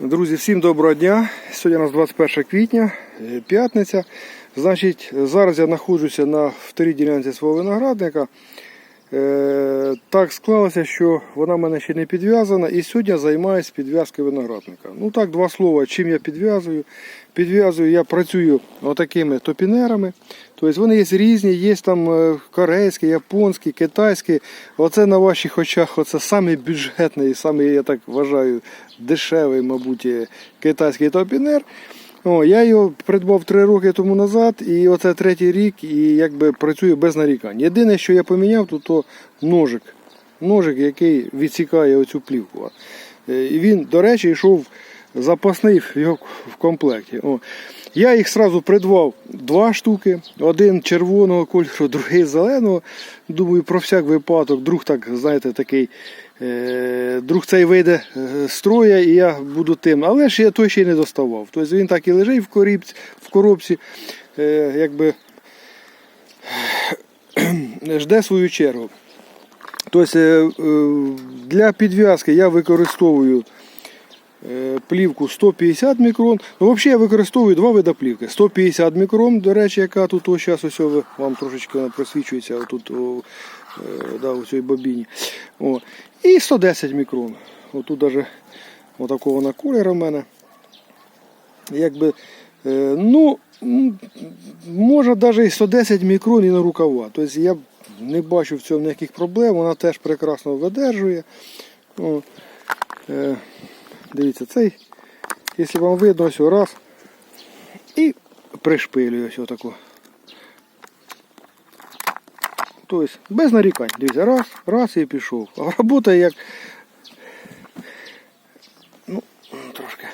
Друзі, всім доброго дня. Сьогодні у нас 21 квітня, е, п'ятниця. Значить, зараз я знаходжуся на вторій ділянці свого виноградника. Е, так склалося, що вона в мене ще не підв'язана, і сьогодні займаюся підв'язкою виноградника. Ну так, два слова, чим я підв'язую. Підв'язую, я працюю отакими топінерами. Тобто вони є різні, є там е, корейські, японські, китайські. Оце на ваших очах, оце самий бюджетний, самий, я так вважаю, дешевий, мабуть, е, китайський топінер. О, я його придбав три роки тому назад, і оце третій рік, і якби працюю без нарікань. Єдине, що я поміняв, то, то ножик. Ножик, який відсікає оцю плівку. Е, І він, до речі, йшов запасний в в комплекті. О. Я їх одразу придбав два штуки, один червоного кольору, другий зеленого. Думаю, про всяк випадок, друг так, знаєте, такий. Е, друг цей вийде е, з строя і я буду тим. Але ж я той ще й не доставав. Тобто він так і лежить в коробці, в коробці е, якби жде свою чергу. Тобто е, е, для підв'язки я використовую е, плівку 150 мікрон. Ну, взагалі я використовую два види плівки. 150 мікрон, до речі, яка тут ось зараз ось вам трошечки просвічується отут, о, е, да, у цій бобіні. О. І 110 мікрон. Отут навіть отакого вона кольору в мене. Якби, е, ну, може навіть і 110 мікрон і на рукава. Тобто я не бачу в цьому ніяких проблем, вона теж прекрасно видержує. О, е, дивіться, цей, якщо вам видно, ось раз. І пришпилюю ось отаку. Тобто без нарікань. Дивіться, раз, раз і пішов. А робота як. Ну, трошки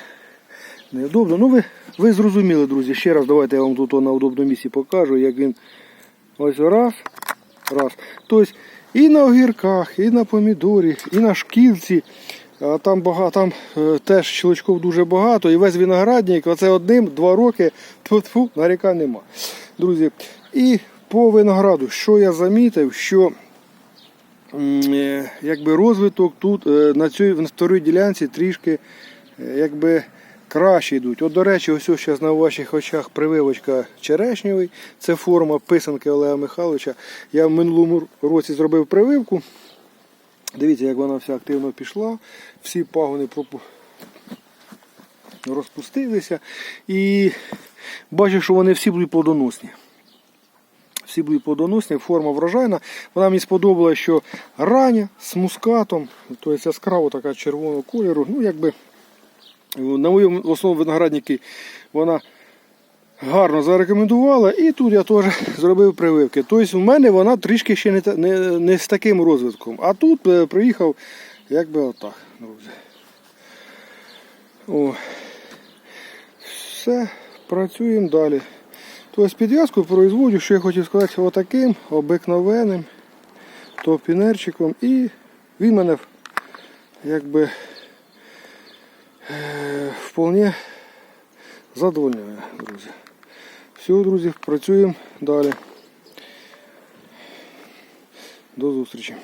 неудобно. Ну ви, ви зрозуміли, друзі. Ще раз давайте я вам тут на удобному місці покажу, як він ось раз, раз. Тобто і на огірках, і на помідорі, і на шкілці. А там багато, там е, теж щелочков дуже багато, і весь виноградник, оце одним-два роки, тьфу-тьфу, нарікань нема. Друзі, і по винограду, що я замітив, що е, якби розвиток тут е, на цій на вторій ділянці трішки якби краще йдуть. От, до речі, ось ось зараз на ваших очах прививочка черешньовий. Це форма писанки Олега Михайловича. Я в минулому році зробив прививку. Дивіться, як вона вся активно пішла. Всі пагони розпустилися. І бачу, що вони всі будуть плодоносні. Всі будуть плодоносні, форма врожайна. Вона мені сподобалася, що рання з мускатом, тобто яскраво така червоного кольору. Ну, якби на моєму основному винограднику вона гарно зарекомендувала. І тут я теж зробив прививки. Тобто в мене вона трішки ще не, не, не з таким розвитком. А тут е, приїхав якби отак, друзі. О. Все, працюємо далі. Тобто підв'язку производжу, що я хотів сказати, отаким обикновенним топінерчиком. І він мене якби е, вполне задовольняє, друзі. Все, друзі, працюємо далі. До зустрічі.